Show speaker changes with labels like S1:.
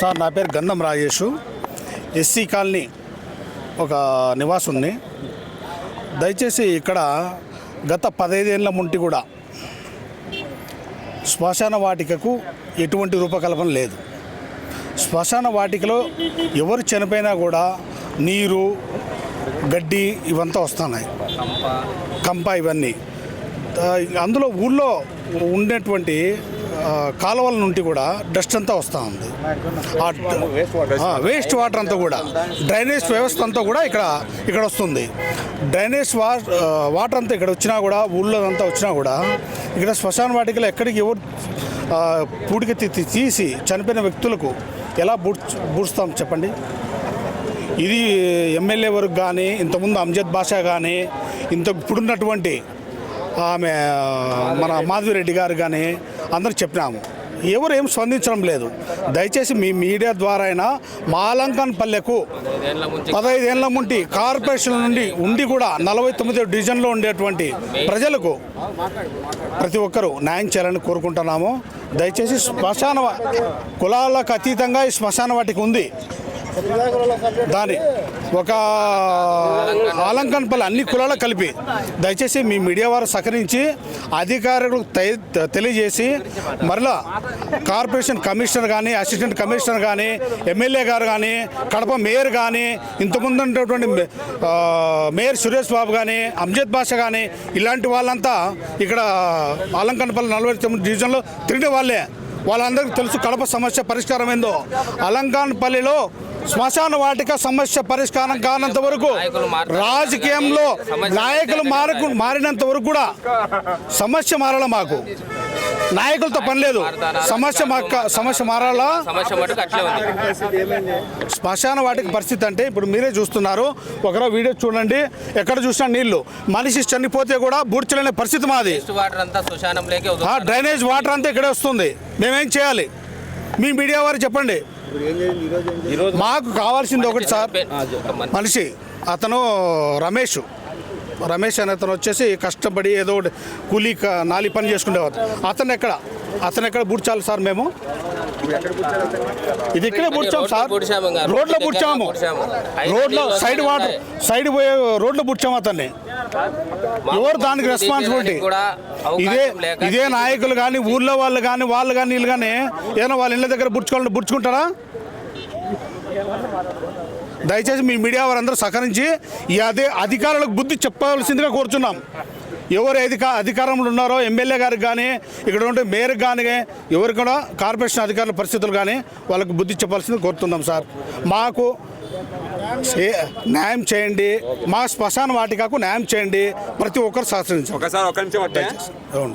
S1: Sir నా పేరు గంధం రాజేషు. ఎస్సీ కాలనీ ఒక నివాసం ఉంది దయచేసి ఇక్కడ గత పదైదేళ్ళ ముంటి కూడా శ్మశాన వాటికకు ఎటువంటి రూపకల్పన లేదు. శ్మశాన వాటికలో ఎవరు చనిపోయినా కూడా నీరు గడ్డి ఇవంతా వస్తున్నాయి. కంప ఇవన్నీ. అందులో ఊళ్ళో ఉండేటువంటి కాలువల నుండి కూడా డస్ట్ అంతా వస్తూ ఉంది. వేస్ట్ వాటర్ అంతా కూడా. డ్రైనేజ్ వ్యవస్థ అంతా కూడా ఇక్కడ ఇక్కడ వస్తుంది. డ్రైనేజ్ వా వాటర్ అంతా ఇక్కడ వచ్చినా కూడా ఊళ్ళో అంతా వచ్చినా కూడా ఇక్కడ శ్మశాన వాటికలో ఎక్కడికి ఎవరు ఆ, తీసి చనిపోయిన వ్యక్తులకు ఎలా బూడ్ బూడ్స్తాం చెప్పండి? ఇది ఎమ్మెల్యే వరకు కానీ ఇంతకుముందు అంజద్ బాషా కానీ ఇంత ఇప్పుడున్నటువంటి ఆమె మన మాధవిరెడ్డి గారు కానీ అందరూ చెప్పినాము. ఎవరు ఏం స్పందించడం లేదు. దయచేసి మీ మీడియా ద్వారా అయినా మాలంకన్ పల్లెకు పదహైదేళ్ళ ముండి కార్పొరేషన్ నుండి ఉండి కూడా నలభై తొమ్మిది డివిజన్లో ఉండేటువంటి ప్రజలకు ప్రతి ఒక్కరూ న్యాయం చేయాలని కోరుకుంటున్నాము. దయచేసి శ్మశాన కులాలకు అతీతంగా ఈ శ్మశాన వాటికి ఉంది. దాని ఒక ఆలంకన్పల్లి అన్ని కులాలకు కలిపి దయచేసి మీ మీడియా వారు సహకరించి అధికారులకు తయ- తెలియజేసి మరలా కార్పొరేషన్ కమిషనర్ కానీ అసిస్టెంట్ కమిషనర్ కానీ ఎమ్మెల్యే గారు కానీ కడప మేయర్ కానీ ఇంతకుముందు ఉన్నటువంటి మేయర్ సురేష్ బాబు కానీ అంజద్ బాషా కానీ ఇలాంటి వాళ్ళంతా ఇక్కడ ఆలంకన్పల్లి నలభై తొమ్మిది డివిజన్లో తిరిగిన వాళ్ళే. వాళ్ళందరికీ తెలుసు కడప సమస్య పరిష్కారం ఏందో అలంకాన్పల్లిలో శ్మశాన వాటిక సమస్య పరిష్కారం కానంత వరకు. రాజకీయంలో నాయకులు మారకు మారినంత వరకు కూడా సమస్య మారాల మాకు? నాయకులతో పని లేదు. సమస్య మాకు సమస్య మారాలా? శ్మశాన వాటికి పరిస్థితి అంటే ఇప్పుడు మీరే చూస్తున్నారు. ఒకరో వీడియో చూడండి. ఎక్కడ చూసినా నీళ్ళు. మనిషి చనిపోతే కూడా బూడ్చలేని పరిస్థితి మాది. డ్రైనేజ్ వాటర్ అంతా ఇక్కడే వస్తుంది. మేమేం చేయాలి? మీ మీడియా వారు చెప్పండి. మాకు కావాల్సింది ఒకటి సార్.
S2: మనిషి
S1: అతను రమేష్. రమేష్ అనే అతను వచ్చేసి కష్టపడి ఏదో ఒకటి కూలీ నాలి పని చేసుకునేవాడు అతను ఎక్కడ? అతను ఎక్కడ బుడ్చాలి సార్ మేము? ఇది ఇక్కడే బుడ్చాం సార్.
S2: బుడ్చాము ఇంకా.
S1: రోడ్లో బుడ్చాము. రోడ్లో సైడ్ వాటర్. సైడ్ పోయే రోడ్లో బుడ్చాము అతన్ని. ఎవరు దానికి రెస్పాన్సిబిలిటీ ఇదే ఇదే నాయకులు కానీ ఊళ్ళో వాళ్ళు కానీ వాళ్ళు కానీ వీళ్ళు కానీ ఏదైనా వాళ్ళ ఇళ్ళ దగ్గర బుడ్చుకోవాలంటే బుడ్చుకుంటారా? దయచేసి మీ మీడియా వారందరూ సహకరించి ఈ అదే అధికారులకు బుద్ధి చెప్పవలసిందిగా కోరుచున్నాం. ఎవరు అధిక అధికారంలో ఉన్నారో ఎమ్మెల్యే గారికి కానీ ఇక్కడ ఉంటే మేయర్కి కానీ ఎవరు కూడా కార్పొరేషన్ అధికారుల పరిస్థితులు కానీ వాళ్ళకి బుద్ధి చెప్పాల్సింది కోరుతున్నాం సార్. మాకు న్యాయం చేయండి. మా శ్మశాన వాటికకు న్యాయం చేయండి. ప్రతి ఒక్కరు సహకరించాం
S3: ఒకసారి ఒక నిమిషం పట్టే
S1: అవును.